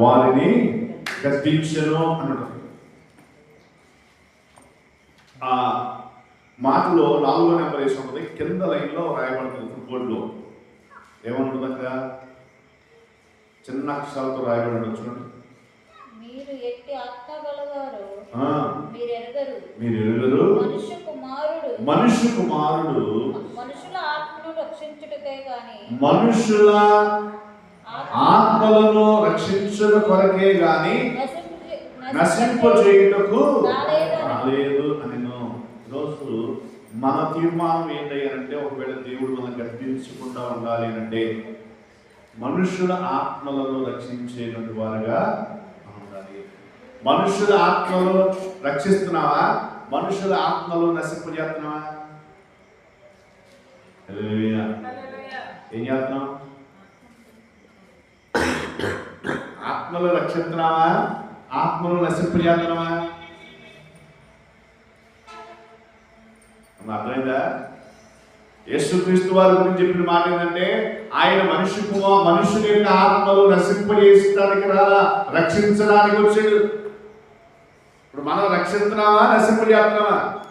వారిని గద్దించను అన్నట్టు ఆ మాటలో నాలుగో నెంబర్ వేసి ఉంటుంది కింద లైన్లో రాయబడుతుంది ఫుట్బాల్లో ఏమంటుంది అక్కడ చిన్న అక్షరాలతో రాయబడి ఉంటుంది చూడండి. మీరు ఎట్టి మీరు ఎరగరు మీరు ఎరుగరు మనుష్య కుమారుడు. మనుష్య కుమారుడు. మనుషుల ఆత్మను రక్షించుటకే గాని మనుషుల ఆత్మలను రక్షించడం కొరకే గాని నశింప- నశింపజేయుటకు రాలేదు అని. ఈరోజు మన తీర్మానం ఏంటంటే ఒకవేళ దేవుడు మనం గర్తించకుండా ఉండాలి అంటే మనుషుల ఆత్మలను రక్షించేటువంటి వారుగా ఉండాలి. మనుషుల ఆత్మలు రక్షిస్తున్నావా? మనుషుల ఆత్మలు నశింపజేస్తున్నావా. ఏం చేస్తున్నాం? ఆత్మలు రక్షిస్తున్నావా? ఆత్మలు నశింపజేస్తున్నావా అర్థమైందా? యేసుక్రీస్తు వారి గురించి చెప్పిన మాట ఏంటంటే ఆయన మనిషి మనుషుని యొక్క ఆత్మలు నశింపజేసడానికి రాలా రక్షించడానికి వచ్చాడు. ఇప్పుడు మనం రక్షిస్తున్నావా నశింపజేస్తున్నావా?